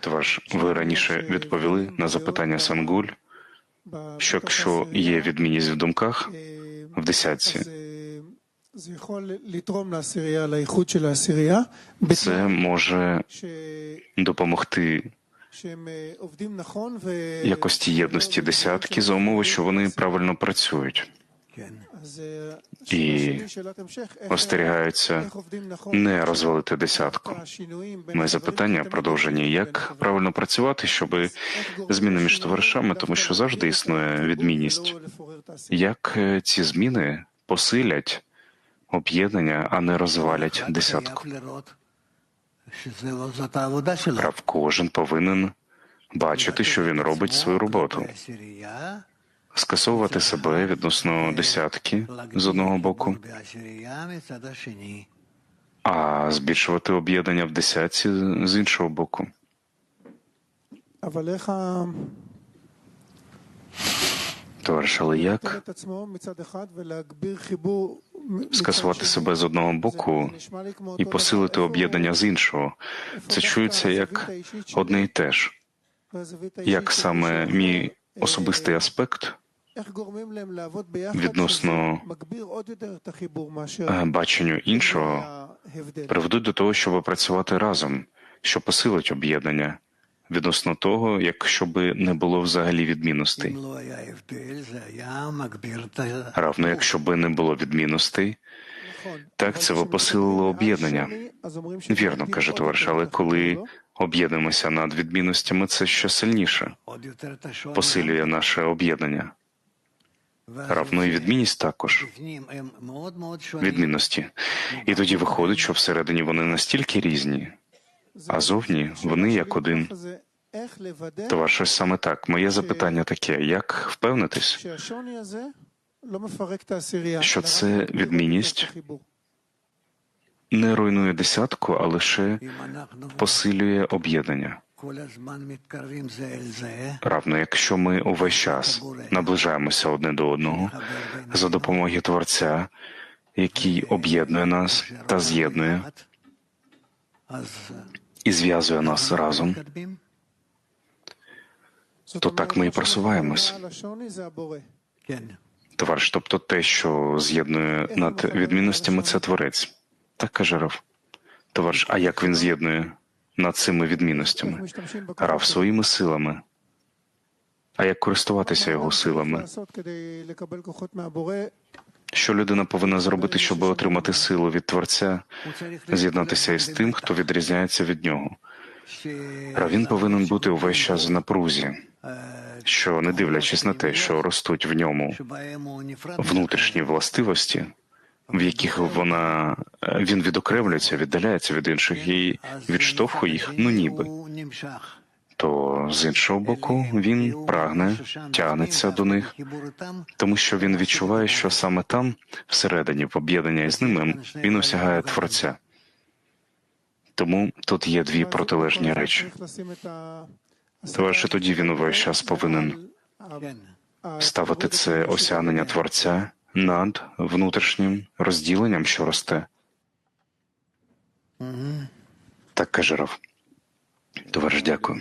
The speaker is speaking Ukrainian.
Тож ви раніше відповіли на запитання Сангуль, що якщо є відмінність в думках? В десятці, це може допомогти якості єдності десятки за умови, що вони правильно працюють і остерігаються не розвалити десятку. Моє запитання продовження: як правильно працювати, щоб зміни між товаришами, тому що завжди існує відмінність, як е, ці зміни посилять об'єднання, а не розвалять десятку. Прав кожен повинен бачити, що він робить свою роботу скасовувати себе відносно десятки з одного боку, а збільшувати об'єднання в десятці з іншого боку. Товариш, але як скасувати себе з одного боку і посилити об'єднання з іншого? Це чується як одне і те ж, як саме мій особистий аспект відносно баченню іншого приведуть до того, щоб працювати разом, що посилить об'єднання відносно того, якщо би не було взагалі відмінностей. Равно, якщо би не було відмінностей, так це би посилило об'єднання. Вірно каже товариш, але коли об'єднуємося над відмінностями, це ще сильніше посилює наше об'єднання равно ну і відмінність також відмінності. І тоді виходить, що всередині вони настільки різні, а зовні вони як один. Товар саме так. Моє запитання таке: як впевнитись, що це відмінність не руйнує десятку, а лише посилює об'єднання. Равно, якщо ми увесь час наближаємося одне до одного за допомогою Творця, який об'єднує нас та з'єднує і зв'язує нас разом, то так ми і просуваємось. Товариш, тобто те, що з'єднує над відмінностями, це творець. Так каже Рав. Товариш, а як він з'єднує? над цими відмінностями, Рав своїми силами, а як користуватися його силами. Що людина повинна зробити, щоб отримати силу від Творця, з'єднатися із тим, хто відрізняється від нього. Равін повинен бути увесь час в напрузі, що не дивлячись на те, що ростуть в ньому внутрішні властивості в яких вона е, він відокремлюється, віддаляється від інших і відштовхує їх, ну ніби то з іншого боку він прагне, тягнеться до них, тому що він відчуває, що саме там, всередині, в об'єднання із ними, він осягає творця. Тому тут є дві протилежні речі. Тож тоді він увесь час повинен ставити це осягнення творця над внутрішнім розділенням, що росте. Так каже Раф. Товариш, дякую.